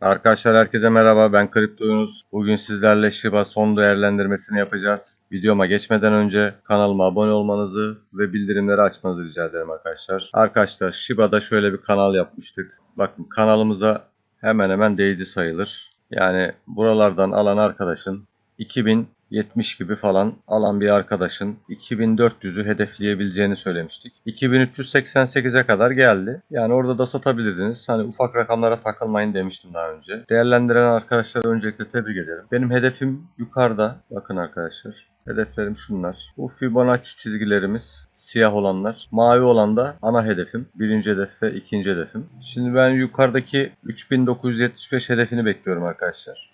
Arkadaşlar herkese merhaba ben Kripto Yunus. Bugün sizlerle Shiba son değerlendirmesini yapacağız. Videoma geçmeden önce kanalıma abone olmanızı ve bildirimleri açmanızı rica ederim arkadaşlar. Arkadaşlar Shiba'da şöyle bir kanal yapmıştık. Bakın kanalımıza hemen hemen değdi sayılır. Yani buralardan alan arkadaşın 2070 gibi falan alan bir arkadaşın 2400'ü hedefleyebileceğini söylemiştik. 2388'e kadar geldi. Yani orada da satabilirdiniz. Hani ufak rakamlara takılmayın demiştim daha önce. Değerlendiren arkadaşları öncelikle tebrik ederim. Benim hedefim yukarıda. Bakın arkadaşlar. Hedeflerim şunlar. Bu Fibonacci çizgilerimiz siyah olanlar. Mavi olan da ana hedefim. Birinci hedef ve ikinci hedefim. Şimdi ben yukarıdaki 3975 hedefini bekliyorum arkadaşlar.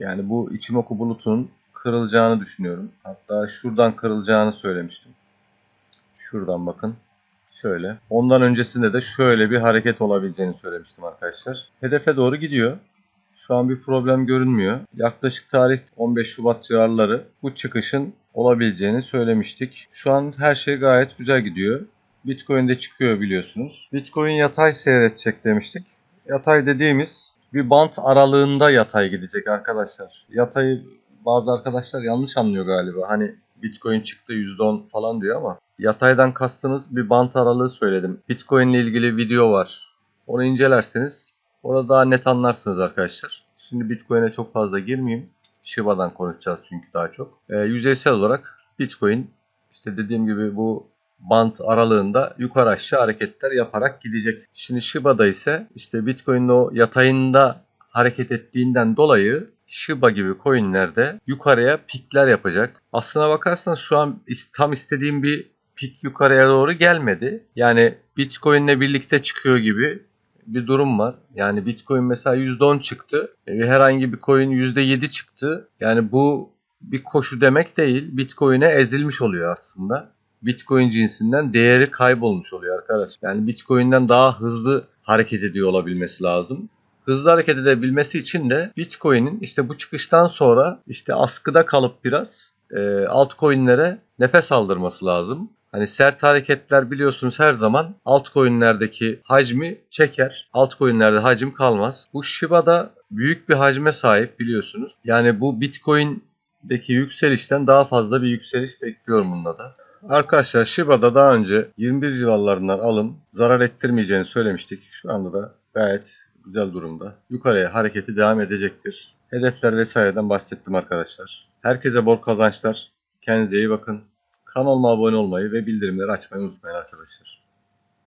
Yani bu Ichimoku bulutunun kırılacağını düşünüyorum. Hatta şuradan kırılacağını söylemiştim. Şuradan bakın. Şöyle. Ondan öncesinde de şöyle bir hareket olabileceğini söylemiştim arkadaşlar. Hedefe doğru gidiyor. Şu an bir problem görünmüyor. Yaklaşık tarih 15 Şubat civarları bu çıkışın olabileceğini söylemiştik. Şu an her şey gayet güzel gidiyor. Bitcoin de çıkıyor biliyorsunuz. Bitcoin yatay seyredecek demiştik. Yatay dediğimiz bir bant aralığında yatay gidecek arkadaşlar. Yatayı bazı arkadaşlar yanlış anlıyor galiba. Hani Bitcoin çıktı %10 falan diyor ama yataydan kastınız bir bant aralığı söyledim. Bitcoin ile ilgili video var. Onu incelerseniz orada daha net anlarsınız arkadaşlar. Şimdi Bitcoin'e çok fazla girmeyeyim. Shiba'dan konuşacağız çünkü daha çok. Ee, yüzeysel olarak Bitcoin işte dediğim gibi bu bant aralığında yukarı aşağı hareketler yaparak gidecek. Şimdi Shiba'da ise işte Bitcoin'in o yatayında hareket ettiğinden dolayı Shiba gibi coinlerde yukarıya pikler yapacak. Aslına bakarsanız şu an tam istediğim bir pik yukarıya doğru gelmedi. Yani Bitcoin'le birlikte çıkıyor gibi bir durum var. Yani Bitcoin mesela %10 çıktı. E, herhangi bir coin %7 çıktı. Yani bu bir koşu demek değil. Bitcoin'e ezilmiş oluyor aslında. Bitcoin cinsinden değeri kaybolmuş oluyor arkadaş. Yani Bitcoin'den daha hızlı hareket ediyor olabilmesi lazım. Hızlı hareket edebilmesi için de Bitcoin'in işte bu çıkıştan sonra işte askıda kalıp biraz e, altcoin'lere nefes aldırması lazım. Hani sert hareketler biliyorsunuz her zaman altcoin'lerdeki hacmi çeker. Altcoin'lerde hacim kalmaz. Bu Shiba'da büyük bir hacme sahip biliyorsunuz. Yani bu Bitcoin'deki yükselişten daha fazla bir yükseliş bekliyorum bunda da. Arkadaşlar Shiba'da daha önce 21 civarlarından alım zarar ettirmeyeceğini söylemiştik. Şu anda da gayet güzel durumda. Yukarıya hareketi devam edecektir. Hedefler vesaireden bahsettim arkadaşlar. Herkese bol kazançlar. Kendinize iyi bakın. Kanalıma abone olmayı ve bildirimleri açmayı unutmayın arkadaşlar.